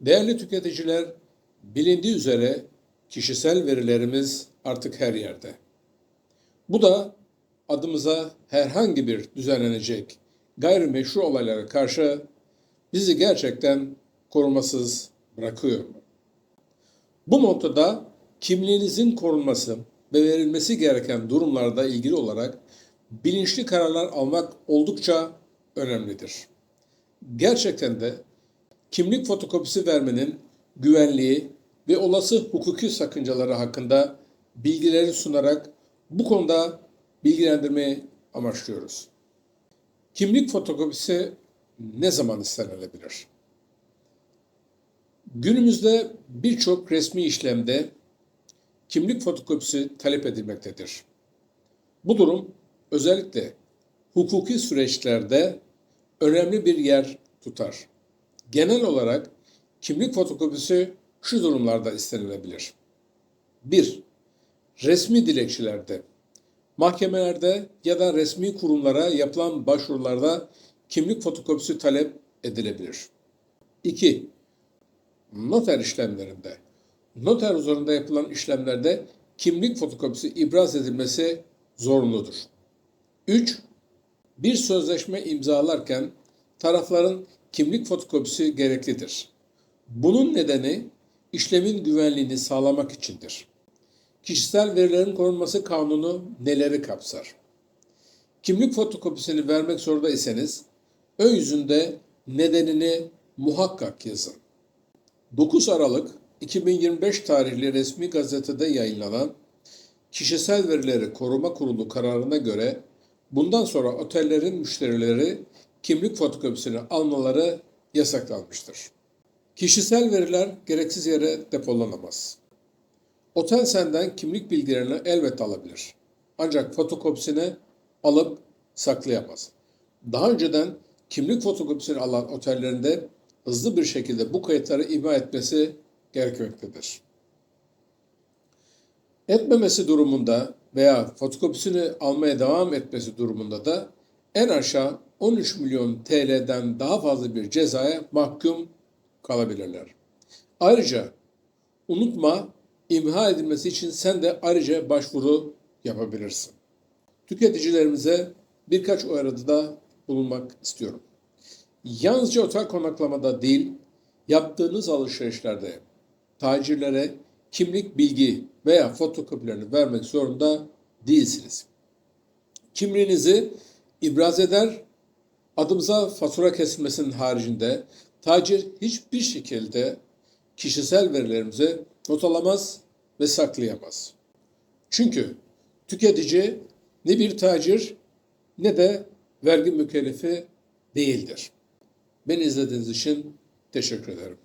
Değerli tüketiciler, bilindiği üzere kişisel verilerimiz artık her yerde. Bu da adımıza herhangi bir düzenlenecek gayrimeşru olaylara karşı bizi gerçekten korumasız bırakıyor. Bu noktada kimliğinizin korunması ve verilmesi gereken durumlarda ilgili olarak bilinçli kararlar almak oldukça önemlidir. Gerçekten de kimlik fotokopisi vermenin güvenliği ve olası hukuki sakıncaları hakkında bilgileri sunarak bu konuda bilgilendirmeyi amaçlıyoruz. Kimlik fotokopisi ne zaman istenilebilir? Günümüzde birçok resmi işlemde kimlik fotokopisi talep edilmektedir. Bu durum özellikle hukuki süreçlerde önemli bir yer tutar. Genel olarak kimlik fotokopisi şu durumlarda istenilebilir. 1. Resmi dilekçelerde, mahkemelerde ya da resmi kurumlara yapılan başvurularda kimlik fotokopisi talep edilebilir. 2. Noter işlemlerinde, noter huzurunda yapılan işlemlerde kimlik fotokopisi ibraz edilmesi zorunludur. 3. Bir sözleşme imzalarken tarafların kimlik fotokopisi gereklidir. Bunun nedeni işlemin güvenliğini sağlamak içindir. Kişisel verilerin korunması kanunu neleri kapsar? Kimlik fotokopisini vermek zorunda iseniz ön yüzünde nedenini muhakkak yazın. 9 Aralık 2025 tarihli resmi gazetede yayınlanan Kişisel Verileri Koruma Kurulu kararına göre bundan sonra otellerin müşterileri kimlik fotokopisini almaları yasaklanmıştır. Kişisel veriler gereksiz yere depolanamaz. Otel senden kimlik bilgilerini elbette alabilir. Ancak fotokopisini alıp saklayamaz. Daha önceden kimlik fotokopisini alan otellerinde hızlı bir şekilde bu kayıtları imha etmesi gerekmektedir. Etmemesi durumunda veya fotokopisini almaya devam etmesi durumunda da en aşağı 13 milyon TL'den daha fazla bir cezaya mahkum kalabilirler. Ayrıca unutma imha edilmesi için sen de ayrıca başvuru yapabilirsin. Tüketicilerimize birkaç uyarıda bulunmak istiyorum. Yalnızca otel konaklamada değil, yaptığınız alışverişlerde tacirlere kimlik bilgi veya fotokopilerini vermek zorunda değilsiniz. Kimliğinizi ibraz eder, adımıza fatura kesilmesinin haricinde tacir hiçbir şekilde kişisel verilerimizi not alamaz ve saklayamaz. Çünkü tüketici ne bir tacir ne de vergi mükellefi değildir. Beni izlediğiniz için teşekkür ederim.